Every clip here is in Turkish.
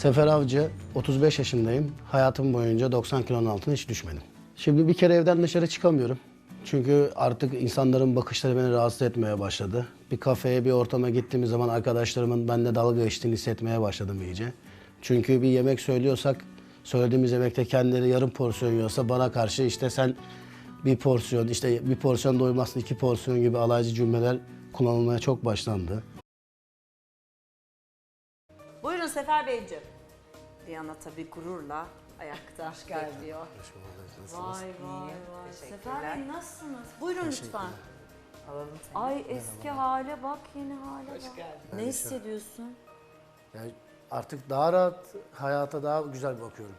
Sefer Avcı, 35 yaşındayım. Hayatım boyunca 90 kilonun altına hiç düşmedim. Şimdi bir kere evden dışarı çıkamıyorum. Çünkü artık insanların bakışları beni rahatsız etmeye başladı. Bir kafeye, bir ortama gittiğimiz zaman arkadaşlarımın benimle dalga geçtiğini hissetmeye başladım iyice. Çünkü bir yemek söylüyorsak, söylediğimiz yemekte kendileri yarım porsiyon yiyorsa bana karşı işte sen bir porsiyon, işte bir porsiyon doymazsın, iki porsiyon gibi alaycı cümleler kullanılmaya çok başlandı. Sefer Beyciğim. Diana tabii gururla ayakta bekliyor. Vay vay vay. Sefer Bey nasılsınız? Buyurun lütfen. Alalım seni. Ay eski hale bak yeni hale bak. Ne hissediyorsun? Yani artık daha rahat, hayata daha güzel bakıyorum.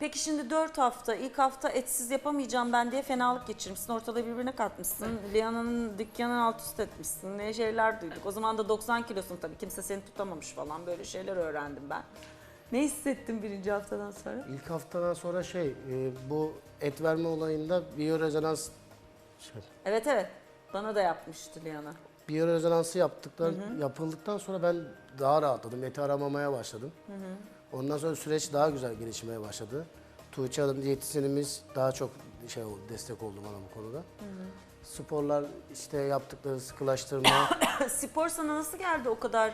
Peki şimdi 4 hafta, ilk hafta etsiz yapamayacağım ben diye fenalık geçirmişsin. Ortalığı birbirine katmışsın. Liana'nın dükkanını alt üst etmişsin. Ne şeyler duyduk. O zaman da 90 kilosun tabii. Kimse seni tutamamış falan. Böyle şeyler öğrendim ben. Ne hissettin birinci haftadan sonra? İlk haftadan sonra şey, e, bu et verme olayında biyorezonans şey, Evet evet. Bana da yapmıştı Liana. biyorezonansı yaptıklar, yapıldıktan sonra ben daha rahatladım. Eti aramamaya başladım. Ondan sonra süreç daha güzel gelişmeye başladı. Tuğçe Hanım diyetisyenimiz daha çok şey oldu, destek oldu bana bu konuda. Sporlar işte yaptıkları sıkılaştırma, Spor sana nasıl geldi o kadar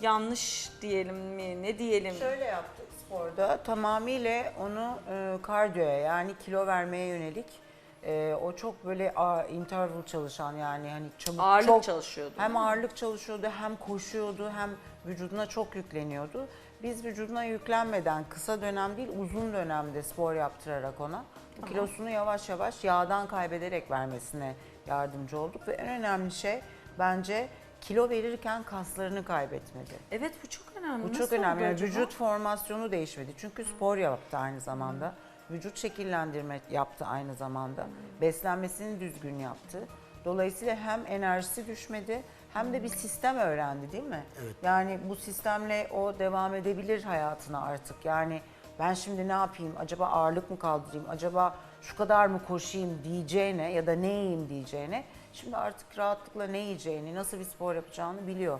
yanlış diyelim mi? Ne diyelim? Şöyle yaptık sporda. Tamamıyla onu e, kardiyoya yani kilo vermeye yönelik. E, o çok böyle a, interval çalışan yani hani çabuk Ağırlık çok, çalışıyordu. Hem ağırlık çalışıyordu hem koşuyordu hem vücuduna çok yükleniyordu. Biz vücuduna yüklenmeden kısa dönem değil uzun dönemde spor yaptırarak ona kilosunu yavaş yavaş yağdan kaybederek vermesine yardımcı olduk ve en önemli şey bence kilo verirken kaslarını kaybetmedi. Evet bu çok önemli. Bu Nasıl çok önemli. oldu Yani acaba? vücut formasyonu değişmedi. Çünkü spor yaptı aynı zamanda. Vücut şekillendirme yaptı aynı zamanda. Beslenmesini düzgün yaptı. Dolayısıyla hem enerjisi düşmedi hem de bir sistem öğrendi değil mi? Yani bu sistemle o devam edebilir hayatına artık. Yani ben şimdi ne yapayım? Acaba ağırlık mı kaldırayım? Acaba şu kadar mı koşayım diyeceğine ya da ne yiyeyim diyeceğine. Şimdi artık rahatlıkla ne yiyeceğini, nasıl bir spor yapacağını biliyor.